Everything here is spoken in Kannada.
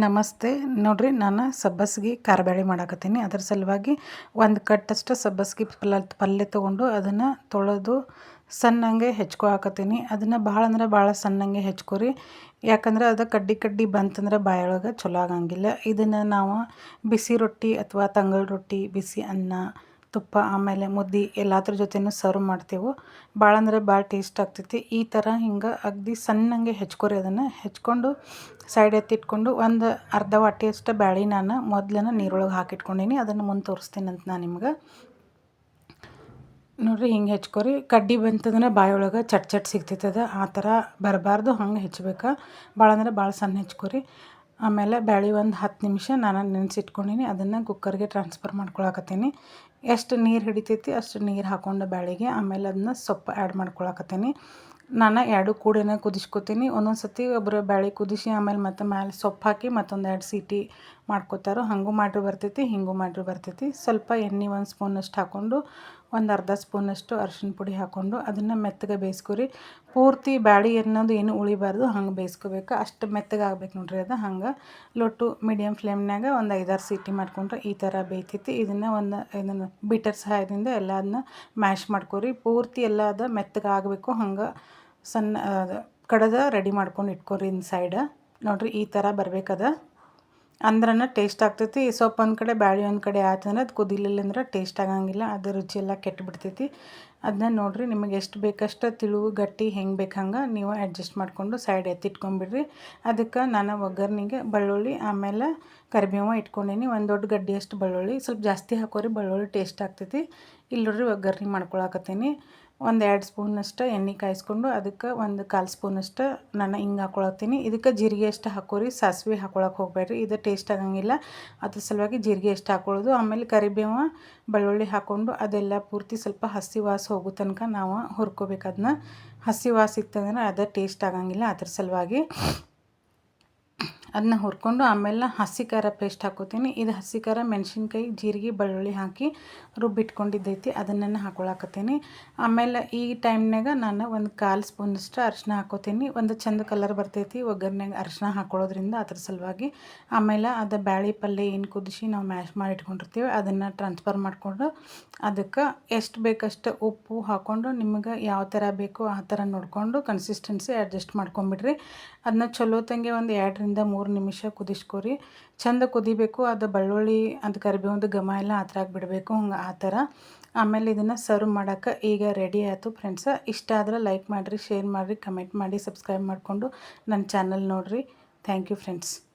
ನಮಸ್ತೆ. ನೋಡ್ರಿ, ನಾನು ಸಬ್ಬಸ್ಗೆ ಖಾರಬೇಳೆ ಮಾಡಾಕತ್ತೀನಿ. ಅದ್ರ ಸಲುವಾಗಿ ಒಂದು ಕಟ್ಟಷ್ಟು ಸಬ್ಬಸ್ಗೆ ಪಲ್ಯ ಪಲ್ಯ ತೊಗೊಂಡು ಅದನ್ನು ತೊಳೆದು ಸಣ್ಣಂಗೆ ಹೆಚ್ಕೊಳಕತ್ತೀನಿ ಅದನ್ನು ಭಾಳ ಅಂದ್ರೆ ಭಾಳ ಸಣ್ಣಂಗೆ ಹೆಚ್ಕೊರಿ. ಯಾಕಂದ್ರೆ ಅದು ಕಡ್ಡಿ ಕಡ್ಡಿ ಬಂತಂದ್ರೆ ಬಾಯೊಳಗೆ ಚಲೋ ಆಗಂಗಿಲ್ಲ. ಇದನ್ನು ನಾವು ಬಿಸಿ ರೊಟ್ಟಿ ಅಥವಾ ತಂಗಳ ರೊಟ್ಟಿ, ಬಿಸಿ ಅನ್ನ ತುಪ್ಪ, ಆಮೇಲೆ ಮುದ್ದೆ ಎಲ್ಲಾದ್ರ ಜೊತೆನೂ ಸರ್ವ್ ಮಾಡ್ತೇವೆ. ಭಾಳ ಅಂದ್ರೆ ಭಾಳ ಟೇಸ್ಟ್ ಆಗ್ತೈತಿ. ಈ ಥರ ಹಿಂಗೆ ಅಗದಿ ಸಣ್ಣಂಗೆ ಹೆಚ್ಕೊರಿ ಅದನ್ನು. ಹೆಚ್ಕೊಂಡು ಸೈಡ್ ಎತ್ತಿಟ್ಕೊಂಡು ಒಂದು ಅರ್ಧ ವಾಟಿಯಷ್ಟು ಬ್ಯಾಳಿ ನಾನು ಮೊದ್ಲನ ನೀರೊಳಗೆ ಹಾಕಿಟ್ಕೊಂಡೀನಿ. ಅದನ್ನು ಮುಂದೆ ಅಂತ ನಾನು ನಿಮ್ಗೆ. ನೋಡಿರಿ ಹಿಂಗೆ ಹೆಚ್ಕೊರಿ. ಕಡ್ಡಿ ಬಂತಂದ್ರೆ ಬಾಯೊಳಗೆ ಚಟ್ ಚಟ್ ಸಿಗ್ತೈತದ ಆ ಥರ ಬರಬಾರ್ದು, ಹಂಗೆ ಹೆಚ್ಬೇಕು. ಭಾಳ ಅಂದ್ರೆ ಭಾಳ ಸಣ್ಣ ಹೆಚ್ಕೊರಿ. ಆಮೇಲೆ ಬ್ಯಾಳಿ ಒಂದು ಹತ್ತು ನಿಮಿಷ ನಾನು ನೆನೆಸಿಟ್ಕೊಂಡೀನಿ, ಅದನ್ನು ಕುಕ್ಕರ್ಗೆ ಟ್ರಾನ್ಸ್ಫರ್ ಮಾಡ್ಕೊಳಕತ್ತೀನಿ. ಎಷ್ಟು ನೀರು ಹಿಡಿತೈತಿ ಅಷ್ಟು ನೀರು ಹಾಕ್ಕೊಂಡು ಬ್ಯಾಳಿಗೆ, ಆಮೇಲೆ ಅದನ್ನ ಸೊಪ್ಪು ಆ್ಯಡ್ ಮಾಡ್ಕೊಳಕತ್ತೀನಿ. ನಾನು ಎರಡು ಕೂಡೇನ ಕುದಿಸ್ಕೊತೀನಿ ಒಂದೊಂದು ಸತಿ ಒಬ್ಬರು ಬ್ಯಾಳಿ ಕುದಿಸಿ ಆಮೇಲೆ ಮತ್ತೆ ಮ್ಯಾಲೆ ಸೊಪ್ಪು ಹಾಕಿ ಮತ್ತೊಂದು ಎರಡು ಸೀಟಿ ಮಾಡ್ಕೋತಾರೋ ಹಾಗೂ ಮಾಡ್ರಿ ಬರ್ತೈತಿ, ಹಿಂಗೂ ಮಾಡ್ರಿ ಬರ್ತೈತಿ. ಸ್ವಲ್ಪ ಎಣ್ಣೆ ಒಂದು ಸ್ಪೂನಷ್ಟು ಹಾಕ್ಕೊಂಡು ಒಂದು ಅರ್ಧ ಸ್ಪೂನಷ್ಟು ಅರ್ಶಿಣ ಪುಡಿ ಹಾಕ್ಕೊಂಡು ಅದನ್ನು ಮೆತ್ತಗೆ ಬೇಯಿಸ್ಕೊರಿ. ಪೂರ್ತಿ ಬ್ಯಾಳಿ ಅನ್ನೋದು ಏನು ಉಳಿಬಾರ್ದು, ಹಂಗೆ ಬೇಯಿಸ್ಕೋಬೇಕು. ಅಷ್ಟು ಮೆತ್ತಗೆ ಆಗ್ಬೇಕು ನೋಡ್ರಿ ಅದು ಹಂಗೆ. ಲೊಟ್ಟು ಮೀಡಿಯಮ್ ಫ್ಲೇಮ್ನಾಗ ಒಂದು ಐದಾರು ಸೀಟಿ ಮಾಡ್ಕೊಂಡ್ರೆ ಈ ಥರ ಬೇಯ್ತೈತಿ. ಇದನ್ನು ಒಂದು ಇದನ್ನು ಬೀಟರ್ ಸಹಾಯದಿಂದ ಎಲ್ಲ ಅದನ್ನ ಮ್ಯಾಶ್ ಮಾಡ್ಕೊರಿ. ಪೂರ್ತಿ ಎಲ್ಲ ಅದು ಮೆತ್ತಗೆ ಆಗಬೇಕು, ಹಂಗೆ ಸಣ್ಣ ಕಡದ ರೆಡಿ ಮಾಡ್ಕೊಂಡು ಇಟ್ಕೊರಿ ಇನ್ ಸೈಡ ನೋಡಿರಿ ಈ ಥರ ಬರ್ಬೇಕದ. ಅಂದ್ರನ ಟೇಸ್ಟ್ ಆಗ್ತೈತಿ. ಸೊಪ್ಪು ಒಂದು ಕಡೆ, ಬ್ಯಾಳಿ ಒಂದು ಕಡೆ ಆಯ್ತಂದ್ರೆ ಅದು ಕುದಿಲಿಲ್ಲ ಅಂದ್ರೆ ಟೇಸ್ಟ್ ಆಗಂಗಿಲ್ಲ. ಅದು ರುಚಿ ಎಲ್ಲ ಕೆಟ್ಟು ಬಿಡ್ತೈತಿ ಅದನ್ನ ನೋಡಿರಿ, ನಿಮಗೆ ಎಷ್ಟು ಬೇಕಷ್ಟು ತಿಳುವು, ಗಟ್ಟಿ ಹೆಂಗೆ ಬೇಕು ನೀವು ಅಡ್ಜಸ್ಟ್ ಮಾಡಿಕೊಂಡು ಸೈಡ್ ಎತ್ತಿಟ್ಕೊಂಬಿಡ್ರಿ ಅದಕ್ಕೆ ನಾನು ಒಗ್ಗರ್ನಿಗೆ ಬೆಳ್ಳುಳ್ಳಿ, ಆಮೇಲೆ ಕರಿಬೇವು ಇಟ್ಕೊಂಡೀನಿ. ಒಂದು ದೊಡ್ಡ ಗಡ್ಡೆಯಷ್ಟು ಬೆಳ್ಳುಳ್ಳಿ. ಸ್ವಲ್ಪ ಜಾಸ್ತಿ ಹಾಕೋರಿ, ಬೆಳ್ಳುಳ್ಳಿ ಟೇಸ್ಟ್ ಆಗ್ತೈತಿ. ಇಲ್ಲಿ ನೋಡ್ರಿ ಒಗ್ಗರ್ನಿ ಮಾಡ್ಕೊಳಕತ್ತೀನಿ. ಒಂದು ಎರಡು ಸ್ಪೂನಷ್ಟು ಎಣ್ಣೆ ಕಾಯಿಸ್ಕೊಂಡು ಅದಕ್ಕೆ ಒಂದು ಕಾಲು ಸ್ಪೂನಷ್ಟು ನಾನು ಹಿಂಗೆ ಹಾಕೊಳತ್ತೀನಿ ಇದಕ್ಕೆ ಜೀರಿಗೆ ಎಷ್ಟು ಹಾಕೋರಿ, ಸಾಸಿವೆ ಹಾಕೊಳಕ್ಕೆ ಹೋಗಬೇಡ್ರಿ. ಇದು ಟೇಸ್ಟ್ ಆಗಂಗಿಲ್ಲ. ಅದ್ರ ಸಲುವಾಗಿ ಜೀರಿಗೆ ಎಷ್ಟು ಹಾಕೊಳ್ಳೋದು, ಆಮೇಲೆ ಕರಿಬೇವು, ಬೆಳ್ಳುಳ್ಳಿ ಹಾಕ್ಕೊಂಡು ಅದೆಲ್ಲ ಪೂರ್ತಿ ಸ್ವಲ್ಪ ಹಸಿ ವಾಸ ಹೋಗೋ ತನಕ ನಾವು ಹುರ್ಕೋಬೇಕು ಅದನ್ನ. ಹಸಿ ವಾಸ ಇತ್ತಂದ್ರೆ ಅದು ಟೇಸ್ಟ್ ಆಗಂಗಿಲ್ಲ. ಅದ್ರ ಸಲುವಾಗಿ ಅದನ್ನ ಹುರ್ಕೊಂಡು ಆಮೇಲೆ ಹಸಿ ಖಾರ ಪೇಸ್ಟ್ ಹಾಕೋತೀನಿ. ಇದು ಹಸಿ ಖಾರ ಮೆಣಸಿನ್ಕಾಯಿ, ಜೀರಿಗೆ, ಬೆಳ್ಳುಳ್ಳಿ ಹಾಕಿ ರುಬ್ಬಿಟ್ಕೊಂಡಿದ್ದೈತಿ. ಅದನ್ನು ಹಾಕೊಳಕತ್ತೀನಿ. ಆಮೇಲೆ ಈ ಟೈಮ್ನಾಗ ನಾನು ಒಂದು ಕಾಲು ಸ್ಪೂನಷ್ಟು ಅರಿಶಿನ ಹಾಕೋತೀನಿ. ಒಂದು ಚಂದ ಕಲರ್ ಬರ್ತೈತಿ. ಒಗ್ಗರ್ನಾಗ ಅರಿಶಿನ ಹಾಕೊಳ್ಳೋದ್ರಿಂದ ಅದ್ರ ಸಲುವಾಗಿ ಆಮೇಲೆ ಅದು ಬ್ಯಾಳಿ ಪಲ್ಯ ಏನು ಕುದಿಸಿ ನಾವು ಮ್ಯಾಶ್ ಮಾಡಿ ಇಟ್ಕೊಂಡಿರ್ತೀವಿ, ಅದನ್ನು ಟ್ರಾನ್ಸ್ಫರ್ ಮಾಡಿಕೊಂಡು ಅದಕ್ಕೆ ಎಷ್ಟು ಬೇಕಷ್ಟು ಉಪ್ಪು ಹಾಕ್ಕೊಂಡು ನಿಮಗೆ ಯಾವ ಥರ ಬೇಕೋ ಆ ಥರ ನೋಡಿಕೊಂಡು ಕನ್ಸಿಸ್ಟೆನ್ಸಿ ಅಡ್ಜಸ್ಟ್ ಮಾಡ್ಕೊಂಬಿಡ್ರಿ. ಅದನ್ನ ಚಲೋ ತಂಗೆ ಒಂದು ಎರಡರಿಂದ ಮೂರು ನಿಮಿಷ ಕುದಿಸ್ಕೊರಿ. ಚಂದ ಕುದಿಬೇಕು, ಅದು ಬೆಳ್ಳುಳ್ಳಿ, ಅದು ಕರಿಬೇವಂದು ಘಮ ಎಲ್ಲ ಆ ಬಿಡಬೇಕು ಹಂಗೆ ಆ ಥರ. ಆಮೇಲೆ ಇದನ್ನು ಸರ್ವ್ ಮಾಡೋಕ್ಕೆ ಈಗ ರೆಡಿ ಆಯಿತು ಫ್ರೆಂಡ್ಸ ಇಷ್ಟ ಆದರೆ ಲೈಕ್ ಮಾಡಿರಿ ಶೇರ್ ಮಾಡಿರಿ ಕಮೆಂಟ್ ಮಾಡಿ ಸಬ್ಸ್ಕ್ರೈಬ್ ಮಾಡಿಕೊಂಡು ನನ್ನ ಚಾನಲ್ ನೋಡಿರಿ. Thank you friends